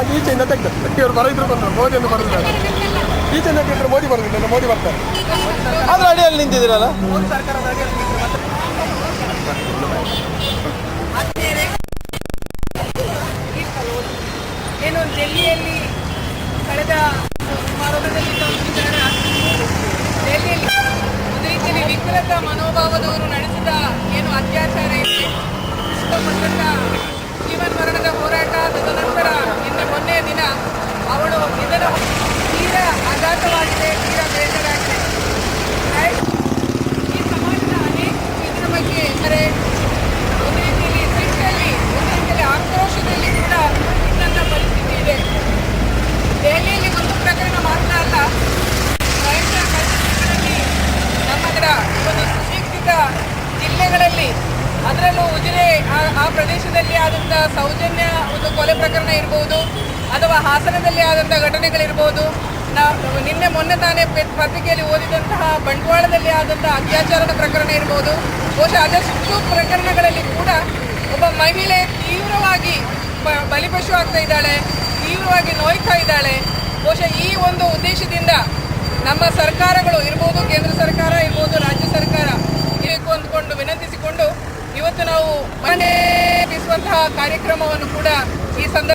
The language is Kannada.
ಈಚೆಯಿಂದ ತೆಗ್ದ. ಇವರು ಬರೋದ್ರು ಬಂದರು. ಮೋದಿಯನ್ನು ಬರೋದಿಲ್ಲ ಈಚೆಯಿಂದ ತೆಗೆದ್ರೆ ಮೋದಿ ಬರೋದಿಲ್ಲ ಮೋದಿ ಬರ್ತಾರೆ. ಆದ್ರೆ ಅಡಿಯಲ್ಲಿ ನಿಂತಿದ್ದೀರಲ್ಲ? ಏನು ಮನೋಭಾವದವರು ನಡೆಸಿದ ಏನು ಅತ್ಯಾಚಾರ ತೀರಾ ಆಘಾತವಾಗಿದೆ ತೀರಾ ಬೇಜಾರಾಗಿದೆ? ಈ ಸಮಾಜದ ಅನೇಕ ಇದರ ಬಗ್ಗೆ ಅಂದರೆ ಒಂದು ರೀತಿಯಲ್ಲಿ ಆಕ್ರೋಶದಲ್ಲಿ ಕೂಡ ಇದ್ದಂಥ ಪರಿಸ್ಥಿತಿ ಇದೆ ದೆಹಲಿಯಲ್ಲಿ ಒಂದು ಪ್ರಕರಣ ಮಾತ್ರ ಅಲ್ಲ ನಮ್ಮದರ ಒಂದು ಸುಶಿಕ್ಷಿತ ಜಿಲ್ಲೆಗಳಲ್ಲಿ, ಅದರಲ್ಲೂ ಉಜಿರೆ ಆ ಪ್ರದೇಶದಲ್ಲಿ ಆದಂಥ ಸೌಜನ್ಯ ಒಂದು ಕೊಲೆ ಪ್ರಕರಣ ಇರ್ಬೋದು, ಅಥವಾ ಹಾಸನದಲ್ಲಿ ಆದಂಥ ಘಟನೆಗಳಿರ್ಬೋದು ನಾವು ನಿನ್ನೆ ಮೊನ್ನೆ ತಾನೇ ಪತ್ರಿಕೆಯಲ್ಲಿ ಓದಿದಂತಹ ಬಂಡವಾಳದಲ್ಲಿ ಆದಂತಹ ಅತ್ಯಾಚಾರದ ಪ್ರಕರಣ ಇರ್ಬೋದು. ಬಹುಶಃ ಅದಷ್ಟು ಪ್ರಕರಣಗಳಲ್ಲಿ ಕೂಡ ಒಬ್ಬ ಮಹಿಳೆ ತೀವ್ರವಾಗಿ ಬಲಿಪಶು ಆಗ್ತಾ ಇದ್ದಾಳೆ, ತೀವ್ರವಾಗಿ ನೋಯ್ತಾ ಇದ್ದಾಳೆ. ಬಹುಶಃ ಈ ಒಂದು ಉದ್ದೇಶದಿಂದ ನಮ್ಮ ಸರ್ಕಾರಗಳು ಇರ್ಬೋದು, ಕೇಂದ್ರ ಸರ್ಕಾರ ಇರ್ಬೋದು, ರಾಜ್ಯ ಸರ್ಕಾರ ಬೇಕು ಅಂದ್ಕೊಂಡು ವಿನಂತಿಸಿಕೊಂಡು ಇವತ್ತು ನಾವು ಮನೆ ಕಾರ್ಯಕ್ರಮವನ್ನು ಕೂಡ ಈ ಸಂದರ್ಭ